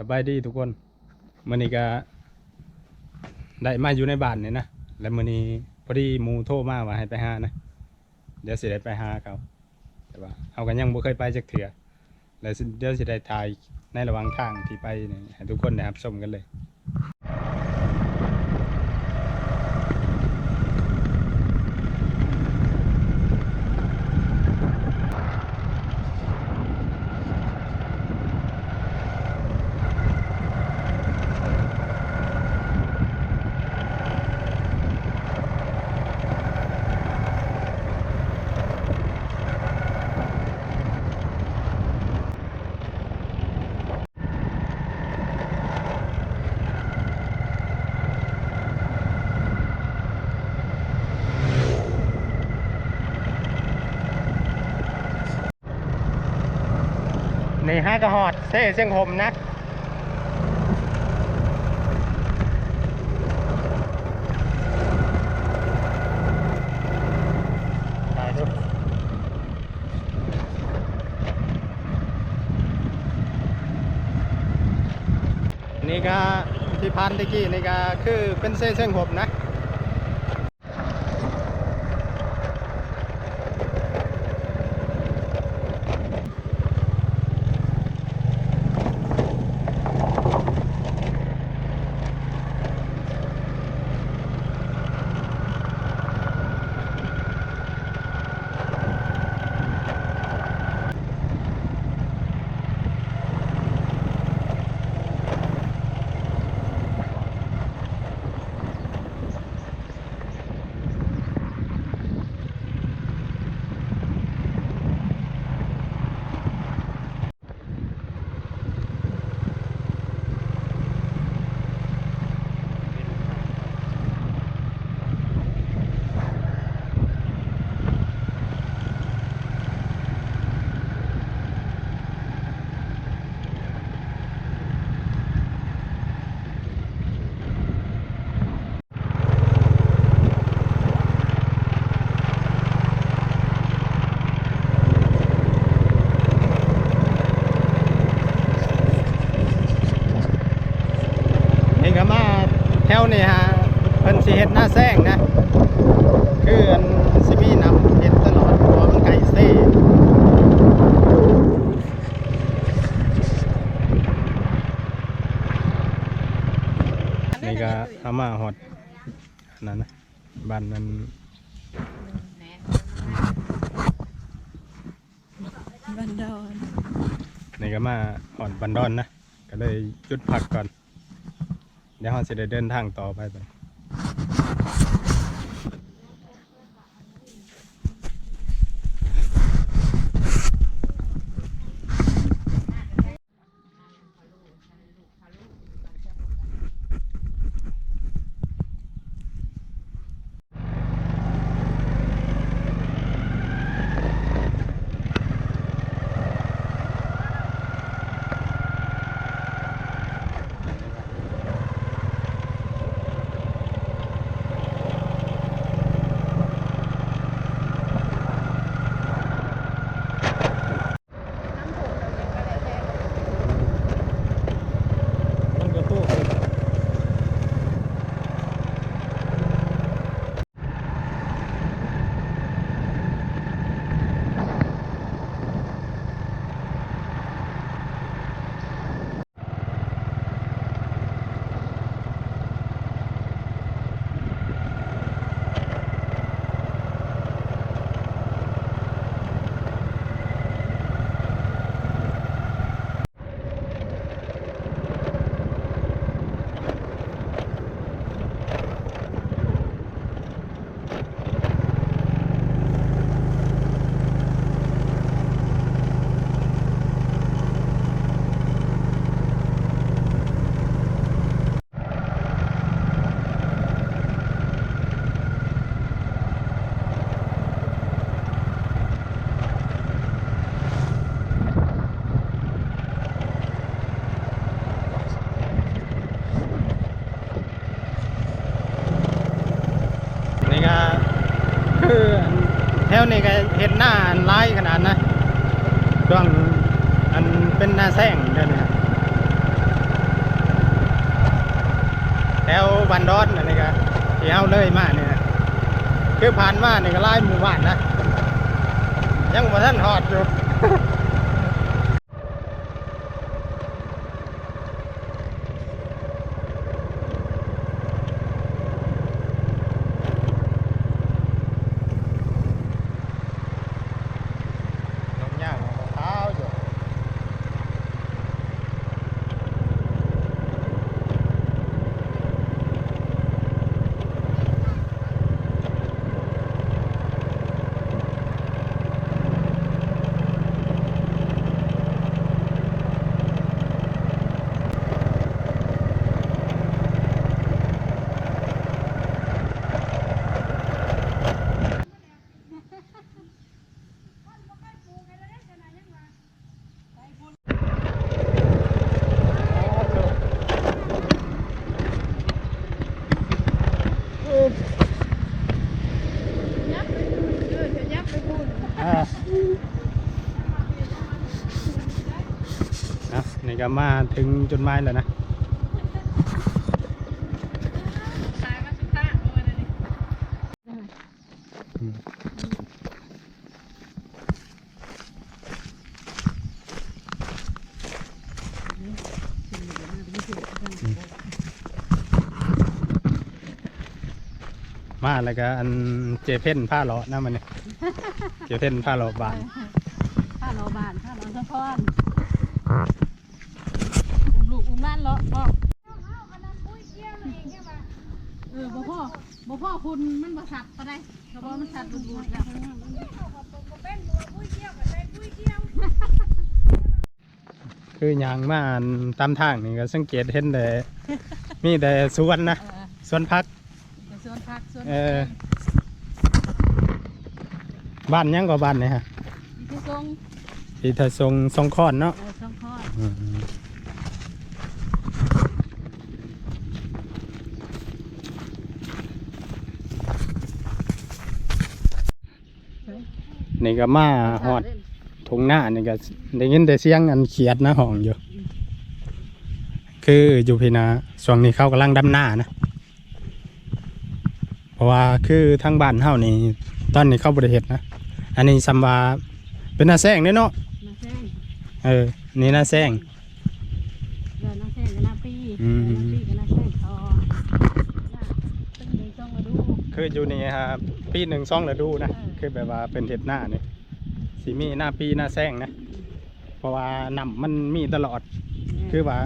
สบายดีทุกคนมื้อนี้ก็ได้มาอยู่ในบ้านนี่ยนะแล้วมื้อนี้พอดีมูโทรมาว่าให้ไปหานะเดี๋ยวสิได้ไปหาเขาแต่ว่าเขากันยังบ่เคยไปจากเถื่อแล้วเดี๋ยวสิได้ถ่ายในระหว่างทางที่ไปนี่ให้ทุกคนนะครับชมกันเลย ห้ากระหอดเซ่เสียงผมนะนี่ก็ที่พันตะกี้นี่ก็คือเป็นเส้นเส้นผมนะ นี่ก็มา แถวนี่ฮะเพิ่นสิเฮ็ดหน้าแซงนะ คืออันสิมีน้ำเฮ็ดตลอดเพราะว่ามันไก่เซ่นี่ก็เอามาฮอดอันนั้นนะบ้านนั้นบันดอนนี่ก็มาฮอดบันดอนนะ ก็เลยหยุดพักก่อน เดี๋ยวเราจะได้เดินทางต่อไปไป วนี่ก็เห็นหน้าอันร้ายขนาดนะช่วงอันเป็นหน้าแซงเดินนแถวบันดอนอะไรก็ที่เอาเลยมากเนี่ยคือผ่านมาเนี่ยก็ไล่หมู่บ้านนะยังมาท่านหอดอยู่ ยับไปพูดเออจะยับไปพูดอ่าอะนี่ก็มาถึงจุดหมายแล้วนะ ตายก็สุดท้ายเอาไว้เลยนี่ มาแล้วก็อันเจเพ่นผ้าเลาะนะมันนี่เจเพ่นผ้าเลาะบานข้าเราบานข้าเราสะพอนอุ้มลูกอุ้มหล้านเลาะพ่อเออบ่พ่อบ่พ่อคุณมันบ่สัตว์ปะได้กระบอกมันสัตว์บุญๆแล้วคือหยางมาอันตามทางนี่ก็สังเกตเห็นแต่มีแต่สวนนะเออสวนพักไป สวนผักสวนเออบ้านหยังก็บ้านนี่ฮะอีที่ทรงที่ททรงทรงคอนเนาะเออทรงพ่ออืมนี่ก็มาหอดทงหน้านี่ก็ได้ยินแต่เสียงอันเขียดนะห้องอยู่ คืออยู่พี่นาช่วงนี้เขากำลังดำหน้านะ เพราะว่าคือทางบ้านเฮานี่ตอนนี้เข้าบริเหตุนะ อันนี้ซัมว่าเป็นหน้าแซงเด้เนาะนาแซงเออ นี่หน้าแซงเดินนาแซงกับนาปีอืมนาปีกับนาแซงต่อน่ะตึ้งนี้ต้องมาดูคืออยู่นี่ครับปีหนึ่งซ่องฤดูนะเออคือแบบว่าเป็นเห็ดหน้านี่สีมีหน้าปีหน้าแซงนะเพราะว่าน้ำมันมีตลอด คือว่า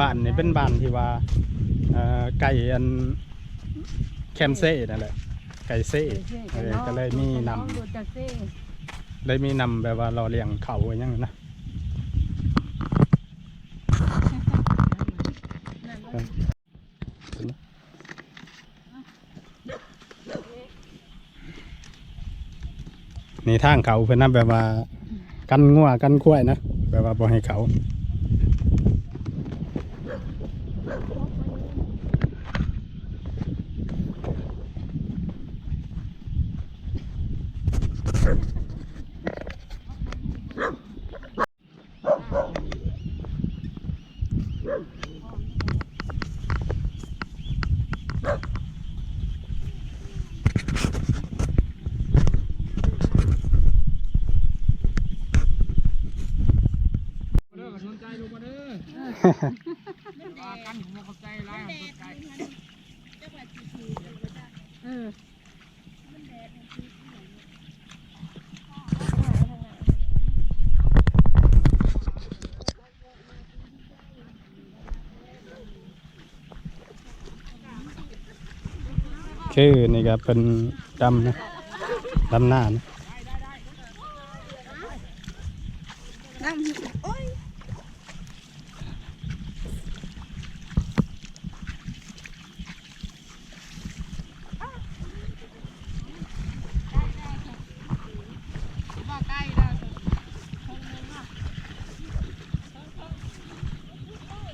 บ้านนี่เป็นบ้านที่ว่าเอ่อไก่อัน แคมเซ่นั่นแหละไก่เซ่เออก็เลยมีนองดูจากเซ่ำเลยมีนำแบบว่าเราเลี้ยงเขาไว้อยังนั้นนะนี่ทางเขาเพื่อนนะแบบว่า กันงัวกันควายนะ แบบว่าบ่ให้เขา เออคือนี่ก็เป็นดำนะดำหน้านะ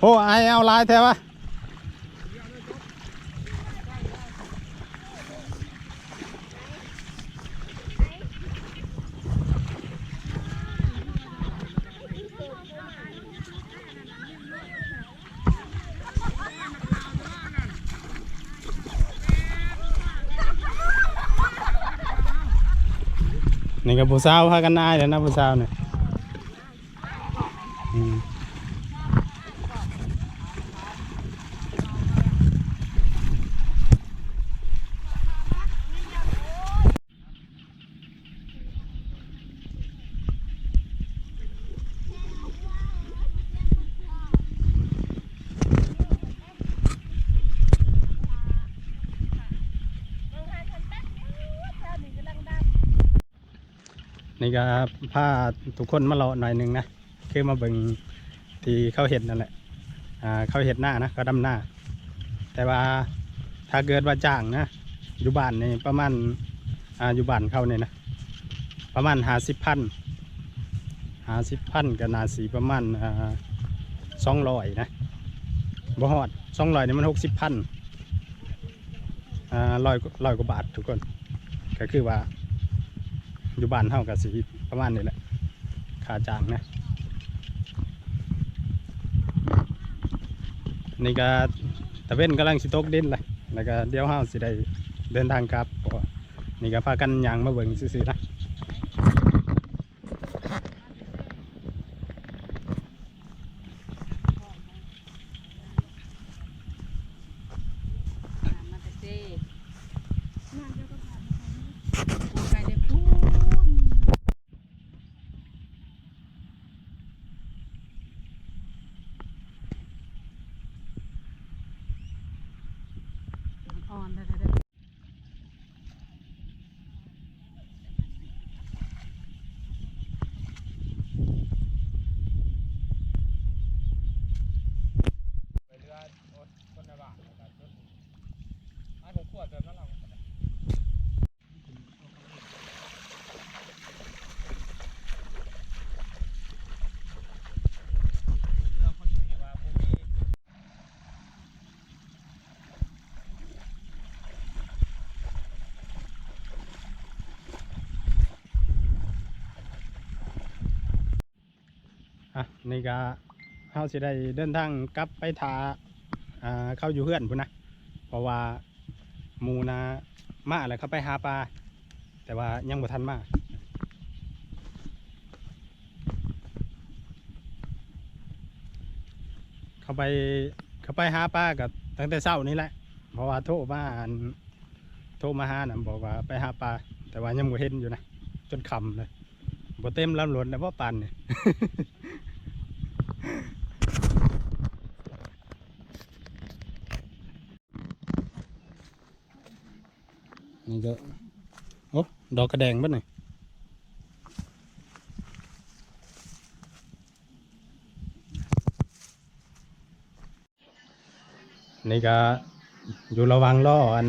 โอ้ไอเอาลายแท้วะนี่กับผู้สาวพากันอายแล้วนะผู้สาวเนี่ย นี่ก็พาทุกคนมารอหน่อยหนึ่งนะคือมาเบิ่งที่เขาเห็ดนั่นแหละอ่าเขาเห็ดหน้านะเขาดำหน้า แต่ว่าถ้าเกิดว่าจ้างนะอยู่บ้านนี่ประมาณอ่าอยู่บ้านเขาเนี่ยนะประมาณหาสิบพันหาสิบพันกับนาสีประมาณอ่าสองร้อยนะบ่ฮอดสองร้อยนี่มันหกสิบพันอ่าร้อยร้อยกว่าบาททุกคนก็คือว่า อยู่บ้านเท่ากับสีประมาณนี้แหละขาจางนะนี่ก็ตะเว้นกำลังสิตกดินเลยแล้วก็เดี๋ยวเฮาสิได้เดินทางกลับนี่ก็พากันยางมาเบิ่งซื่อๆนะ มาแต่เซ่ไปได้พูนอ่อนได้ได้ อะนี่ก็เฮาสิได้เดินทางกลับไปทาอ่าเข้าอยู่เฮือนพุ่นนะ เพราะว่า มูนะมาแล้วเขาไปหาปลาแต่ว่ายังบ่ทันมาเขาไปเขาไปหาปลากับตั้งแต่เช้านี้แหละเพราะว่าโทรมาโทรมาหานะบอกว่าไปหาปลาแต่ว่ายังบ่เห็นอยู่นะจนคำเลยบ่เต็มลำหลวนแล้วว่าปันเนี่ย นี่ก็โอ้ดอกกระแดงบ้านนี่นี่ก็อยู่ระวังล่ออัน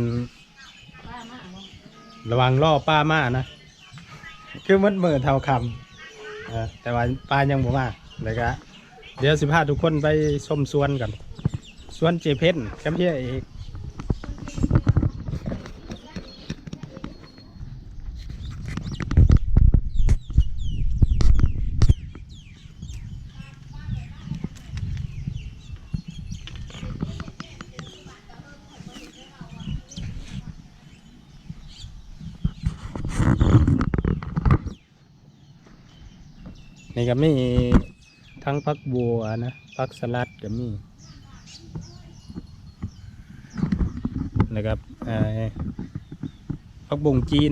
ระวังล่อป้ามานะ คือมันมือเท่าคำแต่ว่าป้ายังบ่มาเลยก็เดี๋ยวสิพาทุกคนไปชมสวนกันสวนเจเพนกับเฮียเอก นี่ก็มีทั้งพักบัวนะพักสลัดก็มีนะครับพักบงจีน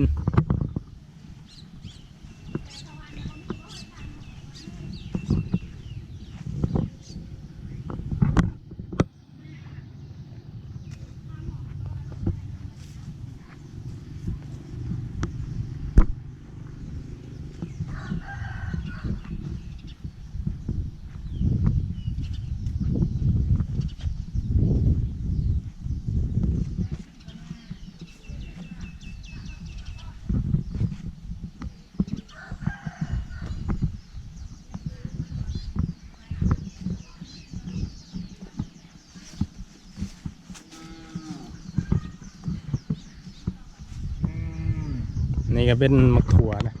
นี่ก็เป็นมักถั่วนะ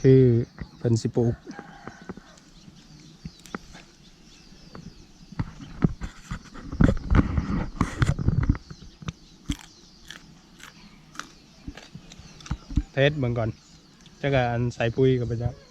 คือเป็นสิปลูกเทสเบิ่งก่อนจะกอันใส่ปุ๋ยกับไปจ้ะ